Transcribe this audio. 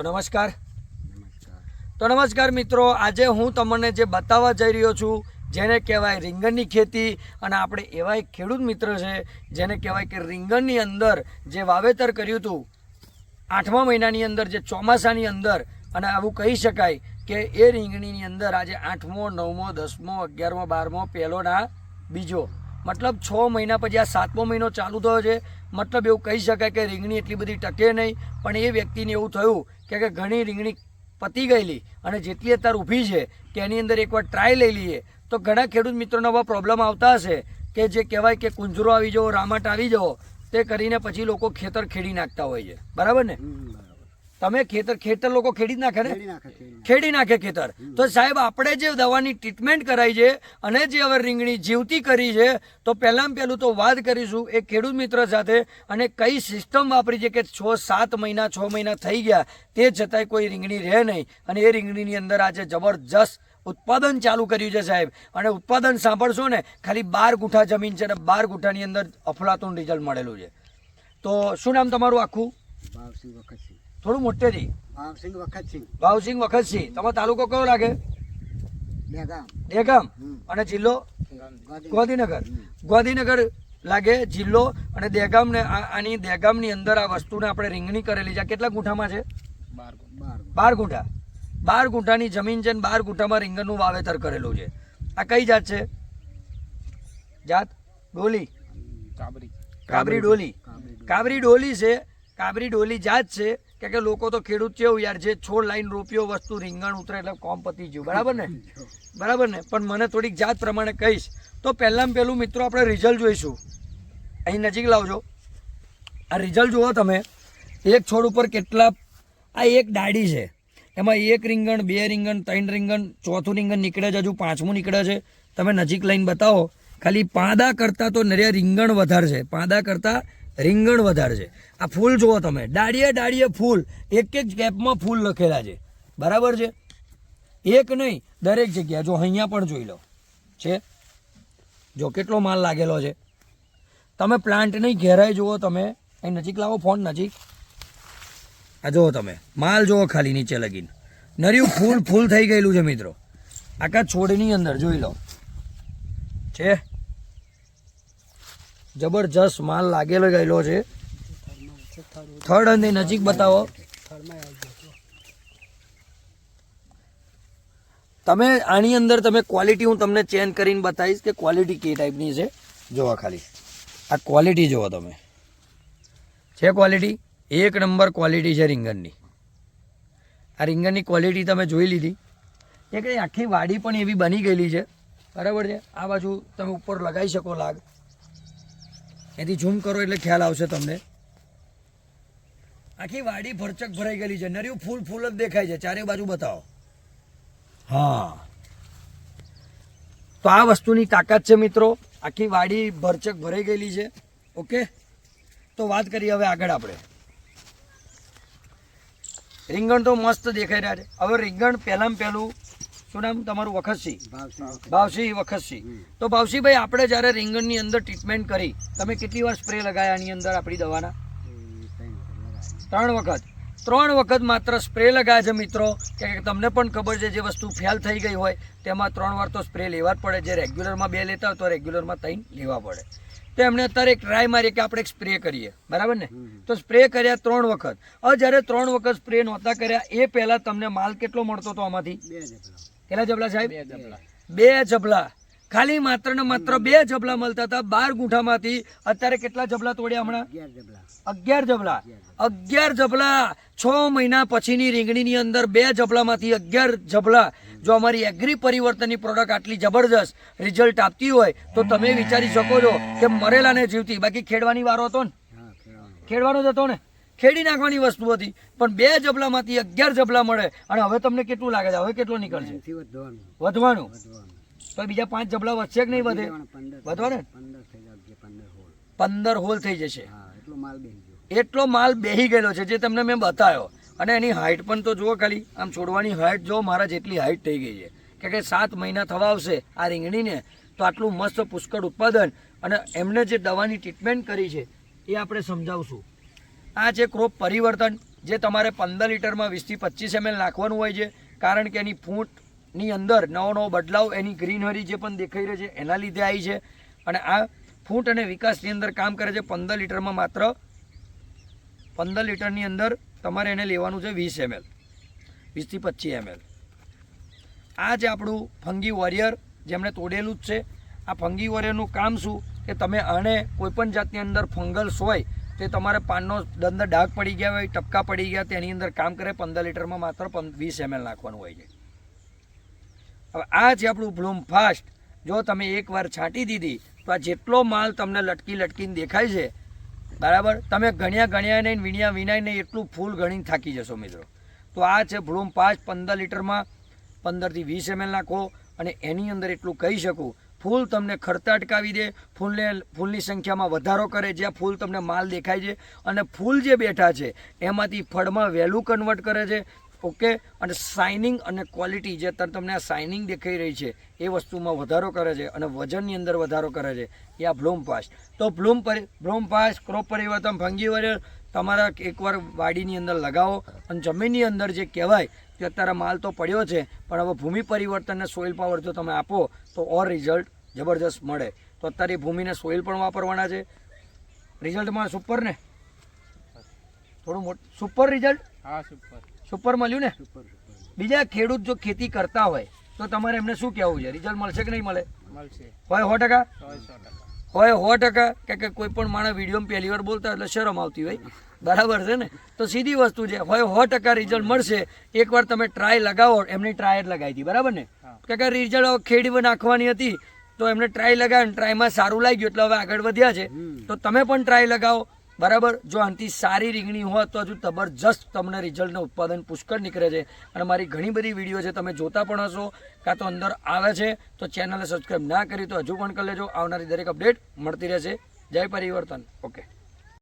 તો નમસ્કાર. તો નમસ્કાર મિત્રો આજે હું તમને જે બતાવવા જઈ રહ્યો છું જેને કહેવાય રીંગણની ખેતી અને આપણે એવા એક ખેડૂત મિત્ર છે જેને કહેવાય કે રીંગણની અંદર જે વાવેતર કર્યું હતું આઠમા મહિનાની અંદર જે ચોમાસાની અંદર અને આવું કહી શકાય કે એ રીંગણીની અંદર આજે આઠમો નવમો દસમો અગિયારમો બારમો પહેલોના બીજો મતલબ છ મહિના પછી, આ સાતમો મહિનો ચાલુ થયો છે. મતલબ એવું કહી શકાય કે રીંગણી એટલી બધી ટકે નહીં, પણ એ વ્યક્તિને એવું થયું કે ઘણી રીંગણી પતી ગયેલી અને જેટલી અત્યારે ઊભી છે, કે એની અંદર એકવાર ટ્રાય લઈ લઈએ. તો ઘણા ખેડૂત મિત્રોને આવા પ્રોબ્લેમ આવતા હશે કે જે કહેવાય કે કુંજરો આવી જવો રામાટ આવી જવો તે કરીને પછી લોકો ખેતર ખેડી નાખતા હોય છે. બરાબર ને? તમે ખેતર ખેતર લોકો ખેડી નાખે ને? ખેડી નાખે ખેડી નાખે. ખેતર. તો સાહેબ આપણે જે દવાની ટ્રીટમેન્ટ કરાઈ છે અને જે હવે રીંગણી જીવતી કરી છે તો પહેલાં પહેલું તો વાત કરીશું એ ખેડૂત મિત્ર સાથે અને કઈ સિસ્ટમ વાપરી છે કે છ સાત મહિના છ મહિના થઈ ગયા તે છતાંય કોઈ રીંગણી રહે નહીં. અને એ રીંગણીની અંદર આજે જબરજસ્ત ઉત્પાદન ચાલુ કર્યું છે સાહેબ. અને ઉત્પાદન સાંભળશો ને ખાલી બાર ગુઠા જમીન છે અને બાર ગુઠાની અંદર અફલાતું રિઝલ્ટ મળેલું છે. તો શું નામ તમારું આખું? થોડું મોટેથી ભાવસિંહ વખતસિંહ. ભાવસિંહ વખતસિંહ. તમારો તાલુકો કયો લાગે? દેગામ અને જિલ્લો? ગોધીનગર. ગાંધીનગર. લાગે જિલ્લો અને દેગામ ને આ- આની દેગામની અંદર આ વસ્તુને આપણે રીંગણી કરેલી છે. આ કેટલા ગુંઠામાં છે? બાર ગુંઠા. બાર ગુંઠાની જમીન છે ને બાર ગુંઠામાં રીંગણનું વાવેતર કરેલું છે. આ કઈ જાત છે? જાત? ડોલી. કાબરી. કાબરી ડોલી. કાબરી ડોલી છે. કાબરી ડોલી જાત છે. કે લોકો તો ખેડૂત કેવું યાર, જે છોડ લાઈન રોપ્યો, વસ્તુ, રીંગણ ઉતરે એટલે કોમ પતી ગયું. બરાબર ને? બરાબર ને? પણ મને થોડીક જાત પ્રમાણે કહીશ. તો પહેલાં પહેલું મિત્રો આપણે રિઝલ્ટ જોઈશું. અહીં નજીક લાવજો. આ રિઝલ્ટ જુઓ તમે. એક છોડ ઉપર કેટલા, આ એક ડાળી છે. એમાં એક રીંગણ, બે રીંગણ, ત્રણ રીંગણ, ચોથું રીંગણ નીકળે છે, હજુ પાંચમું નીકળે છે. તમે નજીક લઈને બતાવો. ખાલી પાંદા કરતાં તો નરિયા રીંગણ વધારે છે. પાંદા કરતાં રીંગણ વધારે છે. આ ફૂલ જુઓ તમે. ડાળીએ ડાળીએ ફૂલ. એક એક કેપમાં ફૂલ લખેલા છે. બરાબર છે? એક નહીં, દરેક જગ્યા જો અહીંયા પણ જોઈ લો. છે? જો કેટલો માલ લાગેલો છે. તમે પ્લાન્ટની ઘેરાઈ જુઓ તમે. અહીં નજીક લાવો, ફોન નજીક. આ જુઓ તમે. માલ જુઓ ખાલી નીચે લગીને. નર્યું ફૂલ ફૂલ થઈ ગયેલું છે મિત્રો. આખા છોડની અંદર જોઈ લો. છે? જબરજસ્ત માલ લાગેલો ગયેલો છે. થર્ડ અને નજીક બતાવો. તમે આની અંદર તમે ક્વોલિટી હું તમને ચેન્જ કરીને બતાવીશ કે ક્વોલિટી કઈ ટાઈપની છે. જોવા ખાલી. આ ક્વોલિટી જુઓ તમે. છે ક્વોલિટી એક નંબર ક્વોલિટી છે રીંગણની. આ રીંગણની ક્વોલિટી તમે જોઈ લીધી. એક આખી વાડી પણ એવી બની ગયેલી છે. બરાબર છે? આ બાજુ તમે ઉપર લગાવી શકો લાગ. એથી ઝૂમ કરો એટલે ખ્યાલ આવશે તમને. આખી વાડી ભરચક ભરાઈ ગયેલી છે. નર્યું ફૂલ ફૂલ જ દેખાય છે. ચારે બાજુ બતાવો. હા. તો આ વસ્તુની તાકાત છે મિત્રો. આખી વાડી ભરચક ભરાઈ ગયેલી છે. ઓકે? તો વાત કરીએ હવે આગળ આપણે. રીંગણ તો મસ્ત દેખાઈ રહ્યા છે. હવે રીંગણ પહેલાં પહેલું શું નામ તમારું? વખતસિંહ. ભાવસિંહ વખત. વખતસિંહ. તો ભાવસિંહભાઈ આપણે જ્યારે રીંગણની અંદર ટ્રીટમેન્ટ કરી તમે કેટલી વાર સ્પ્રે લગાયા આની અંદર આપણી દવાના? ત્રણ વખત ત્રણ વખત. માત્ર સ્પ્રે લગાયા છે મિત્રો. કે તમને પણ ખબર છે જે વસ્તુ ફેલ થઈ ગઈ હોય તેમાં ત્રણ વાર તો સ્પ્રે લેવા જ પડે. જે રેગ્યુલરમાં બે લેતા હોય તો રેગ્યુલરમાં ત્રણ લેવા પડે. તો એમણે અત્યારે એક ટ્રાય મારી કે આપણે સ્પ્રે કરીએ. બરાબર ને? તો સ્પ્રે કર્યા ત્રણ વખત. હવે જ્યારે ત્રણ વખત સ્પ્રે નહોતા કર્યા એ પહેલાં તમને માલ કેટલો મળતો હતો આમાંથી? બે જબલા. કેટલા જબલા સાહેબ? બે જબલા. બે જબલા. ખાલી માત્ર ને માત્ર બે જબલા મળતા હતા. બાર ગુંઠામાંથી અત્યારે કેટલા જબલા તોડ્યા હમણાં? અગિયાર જબલા. અગિયાર જબલા. છ મહિના પછીની રીંગણીની અંદર બે જબલામાંથી અગિયાર જબલા. જો અમારી એગ્રી પરિવર્તનની પ્રોડક્ટ આટલી જબરજસ્ત રિઝલ્ટ આપતી હોય તો તમે વિચારી શકો છો કે મરેલાને જીવતી. બાકી ખેડવાની વારો હતો ને? ખેડવાનો. જ હતો ને? ખેડી નાખવાની વસ્તુ હતી પણ બે જબલામાંથી અગિયાર જબલા મળે. અને હવે તમને કેટલું લાગે છે? હવે કેટલું નીકળશે? વધવાનું. તો બીજા પાંચ જબલા વધશે કે નહીં વધે? વધવા ને પંદર હોલ. થઈ જશે. એટલો માલ બેસી એટલો માલ બેહી ગયેલો છે જે તમને મેં બતાવ્યો. અને એની હાઇટ પણ તો જુઓ ખાલી આમ છોડવાની હાઇટ જો મારા જેટલી હાઇટ થઈ ગઈ છે. કે કે સાત મહિના થવા આવશે આ રીંગણીને તો આટલું મસ્ત પુષ્કળ ઉત્પાદન અને એમને જે દવાની ટ્રીટમેન્ટ કરી છે એ આપણે સમજાવશું. આ છે ક્રોપ પરિવર્તન જે તમારે પંદર લીટરમાં વીસથી પચીસ એમએલ નાખવાનું હોય છે કારણ કે એની ફૂટની અંદર નવો નવો બદલાવ એની ગ્રીનરી જે પણ દેખાઈ રહી છે, એના લીધે આવી છે. અને આ ફૂટ અને વિકાસની અંદર કામ કરે છે પંદર લીટરમાં માત્ર. પંદર લીટરની અંદર તમારે એને લેવાનું છે વીસ એમએલ વીસથી પચીસ એમએલ. આ જે આપણું ફંગી વોરિયર જેમણે તોડેલું જ છે. આ ફંગી વોરિયરનું કામ શું? કે તમે આને કોઈપણ જાતની અંદર ફંગલ્સ હોય, તે તમારે પાનનો અંદર ડાઘ પડી ગયા હોય, ટપકા પડી ગયા, તેની અંદર કામ કરે, પંદર લીટરમાં માત્ર પંદ, વીસ એમએલ નાખવાનું હોય છે. હવે આ છે આપણું બ્લૂમ ફાસ્ટ જો તમે એકવાર છાંટી દીધી, તો આ જેટલો માલ તમને લટકી લટકીને દેખાય છે, બરાબર? તમે ગણ્યા ગણ્યા નહીં, વીણ્યા વિનાય નહીં, એટલું ફૂલ ગણીને થાકી જશો મિત્રો. તો આ છે બ્લૂમ ફાસ્ટ પંદર લીટરમાં, પંદરથી વીસ એમએલ નાખો અને એની અંદર એટલું કહી શકું, ફૂલ તમને ખર્ચા અટકાવી દે, ફૂલને, ફૂલની સંખ્યામાં વધારો કરે, જ્યાં ફૂલ તમને માલ દેખાય છે, અને ફૂલ જે બેઠા છે, એમાંથી ફળમાં વહેલું કન્વર્ટ કરે છે ઓકે? અને શાઇનિંગ અને ક્વોલિટી જે અત્યારે તમને આ શાઇનિંગ દેખાઈ રહી છે, એ વસ્તુમાં વધારો કરે છે અને વજનની અંદર વધારો કરે છે. એ આ બ્લૂમ પાસ. તો બ્લૂમ પરી, બ્લૂમ પાસ, ક્રોપ પરિવર્તન ફંગી વરિયર તમારા એકવાર વાડીની અંદર લગાવો અને જમીનની અંદર જે કહેવાય કે અત્યારે માલ તો પડ્યો છે, પણ હવે ભૂમિ પરિવર્તનને સોઇલ પાવર જો તમે આપો, તો ઓર રિઝલ્ટ જબરજસ્ત મળે. તો અત્યારે ભૂમિને સોઇલ પણ વાપરવાના છે. રિઝલ્ટમાં સુપર ને? થોડું મોટું સુપર રિઝલ્ટ હા સુપર સુપર મળ્યું ને? બીજા ખેડૂત જો ખેતી કરતા હોય તો તમારે એમને શું કહેવું છે? રિઝલ્ટ મળશે કે નહીં મળે? હોય સો ટકા? હોય સો ટકા. કે કે કોઈ પણ માણસ વીડિયો પહેલી વાર બોલતા એટલે શરમ આવતી હોય. બરાબર છે ને? તો સીધી વસ્તુ છે. હોય સો ટકા રિઝલ્ટ મળશે. એકવાર તમે ટ્રાય લગાવો. એમની ટ્રાય લગાવી હતી. બરાબર ને? કે કે રિઝલ્ટ ખેડી નાખવાની હતી તો એમને ટ્રાય લગાવ્યો ટ્રાયમાં સારું લાગ્યું. એટલે હવે આગળ વધ્યા છે. તો તમે પણ ટ્રાય લગાવો. બરાબર? જો આનાથી સારી રીંગણી હોય તો હજુ જબરજસ્ત તમને રિઝલ્ટનું ઉત્પાદન પુષ્કળ નીકળે છે. અને મારી ઘણી બધી વીડિયો છે, તમે જોતા પણ હશો, કાં તો અંદર આવે છે, તો ચેનલને સબસ્ક્રાઈબ ના કરી તો હજુ પણ કરી લેજો. આવનારી દરેક અપડેટ મળતી રહેશે. જય પરિવર્તન. ઓકે